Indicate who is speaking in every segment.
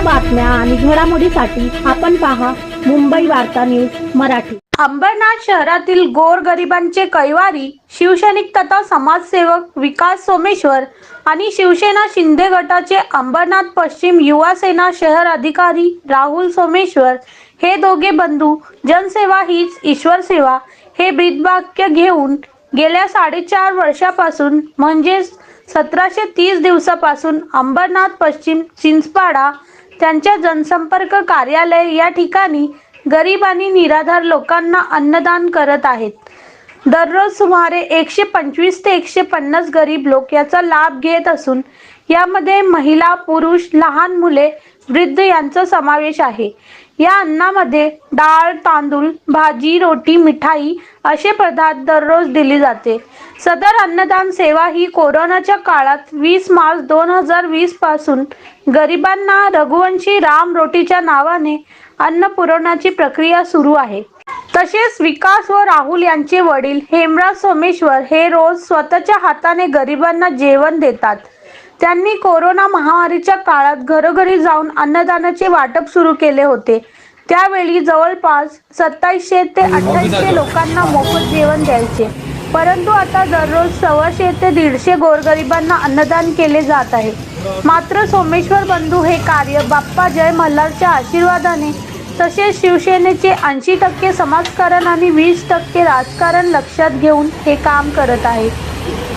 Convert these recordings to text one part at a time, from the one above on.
Speaker 1: बातम्या आणि घडामोडीसाठी आपण पहा मुंबई वार्ता न्यूज मराठी.
Speaker 2: अंबरनाथ शहरातील गोर गरिबांचे कैवारी शिवसैनिक तथा समाजसेवक विकास सोमेश्वर आणि शिवसेना शिंदे गटाचे अंबरनाथ पश्चिम युवा सेना शहर अधिकारी राहुल सोमेश्वर हे दोघे बंधू जनसेवा हीच ईश्वर सेवा हे ब्रीदवाक्य घेऊन गेल्या साडेचार वर्षापासून म्हणजेच सतराशे तीस दिवसापासून अंबरनाथ पश्चिम चिंचपाडा त्यांच्या जनसंपर्क कार्यालय या ठिकाणी गरीब आणि निराधार लोकांना अन्नदान करत आहेत. दररोज सुमारे एकशे पंचवीस ते एकशे पन्नास गरीब लोक याचा लाभ घेत असून यामध्ये महिला पुरुष लहान मुले वृद्ध यांचा समावेश आहे. या अन्नामध्ये डाळ तांदूळ भाजी रोटी मिठाई असे पदार्थ दररोज दिली जाते. सदर अन्नदान सेवा ही कोरोनाच्या काळात वीस मार्च दोन हजार वीसपासून गरिबांना रघुवंशी राम रोटीच्या नावाने अन्न पुरवण्याची प्रक्रिया सुरू आहे. तसेच विकास व राहुल यांचे वडील हेमराज सोमेश्वर हे रोज स्वतःच्या हाताने गरिबांना जेवण देतात. त्यांनी कोरोना महामारीच्या काळात घरोघरी जाऊन अन्नदानाचे वाटप सुरू केले होते. त्यावेळी जवळपास सत्तावीसशे ते अठ्ठावीसशे लोकांना मोफत जेवण द्यायचे. परंतु आता दररोज सव्वाशे ते दीडशे गोरगरिबांना अन्नदान केले जात आहे. मात्र सोमेश्वर बंधू हे कार्य बाप्पा जय मल्हारच्या आशीर्वादाने तसेच शिवसेनेचे ऐंशी टक्के समाजकारण आणि वीस टक्के राजकारण लक्षात घेऊन हे काम करत आहे.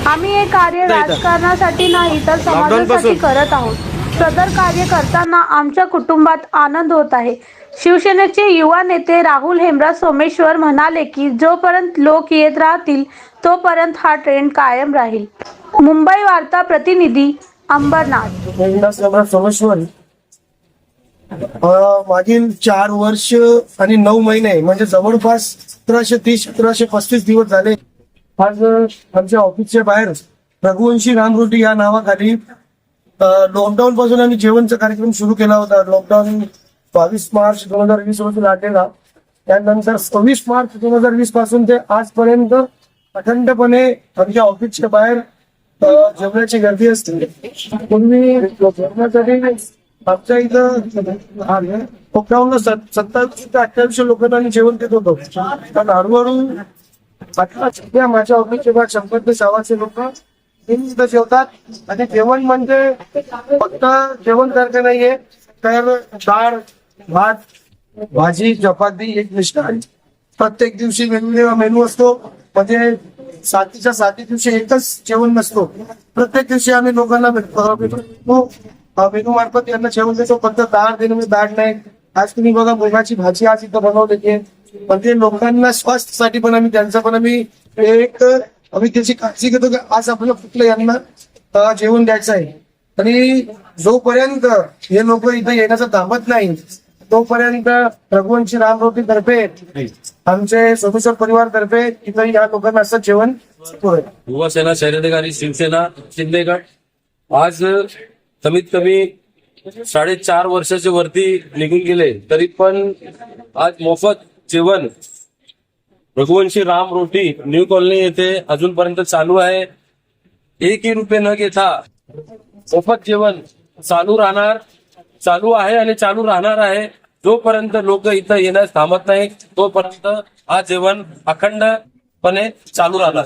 Speaker 2: आम्ही हे कार्य राजकारणासाठी नाही तर समाजासाठी करत आहोत. सदर कार्य करताना आमच्या कुटुंबात आनंद होत आहे. शिवसेनेचे युवा नेते राहुल हेमराज सोमेश्वर म्हणाले की जोपर्यंत लोक येत राहतील तोपर्यंत हा ट्रेंड कायम राहील. मुंबई वार्ता प्रतिनिधी अंबरनाथ.
Speaker 3: सोमेश्वर. मागील चार वर्ष आणि नऊ महिने म्हणजे जवळपास सतराशे तीस सतराशे पस्तीस दिवस झाले. आज आमच्या ऑफिसच्या बाहेर रघुवंशी रामरोटी या नावाखाली लॉकडाऊन पासून आम्ही जेवणचा कार्यक्रम सुरू केला होता. लॉकडाऊन बावीस मार्च दोन हजार वीस रोजी लागलेला त्यानंतर सव्वीस मार्च दोन हजार वीसपासून ते आजपर्यंत अखंडपणे आमच्या ऑफिसच्या बाहेर जेवणाची गर्दी असते. पूर्वी जेवणासाठी आमच्या इथं लॉकडाऊनला सत्तावीस ते अठ्ठावीसशे लोकांना आम्ही जेवण देत होतो. पण हळूहळू आता माझ्या ऑफिसच्या किंवा शंभर ते सव्वाशे लोक. जेवतात. आणि जेवण म्हणजे फक्त जेवण करते नाहीये तर डाळ भात भाजी चपाती एक मिष्टान प्रत्येक दिवशी वेगवेगळा मेनू असतो. म्हणजे सातीच्या साती दिवशी एकच जेवण नसतो. प्रत्येक दिवशी आम्ही लोकांना हो. मेनू मार्फत यांना जेवण देतो. फक्त डाळ देणं म्हणजे डाळ नाही. आज तुम्ही बघा मुगाची भाजी आज इथं बनवलेली आहे. म्हणजे लोकांना स्वास्थ्यासाठी पण आम्ही त्यांचं पण आम्ही एक आम्ही त्याची काळजी घेतो की आज आपल्याला कुठलं यांना जेवण द्यायचं आहे. आणि जोपर्यंत हे लोक इथं येण्याचं थांबत नाही तोपर्यंत रघुवंशी रामरोटी तर्फे आमचे सोमेश्वर परिवार तर्फे इथं या लोकांना असं जेवण पुरवलं.
Speaker 4: युवा सेना शहराधिकारी शिवसेना शिंदे गट. आज कमीत कमी साडेचार वर्षाचे वरती निघून गेले तरी पण आज मोफत जेवण रघुवंशी राम रोटी न्यू कॉलनी येथे अजूनपर्यंत चालू आहे. एकही रुपये न घेता मोफत जेवण चालू राहणार चालू आहे आणि चालू राहणार आहे. जोपर्यंत लोक इथं येण्यास थांबत नाही तोपर्यंत हा जेवण अखंडपणे चालू राहणार.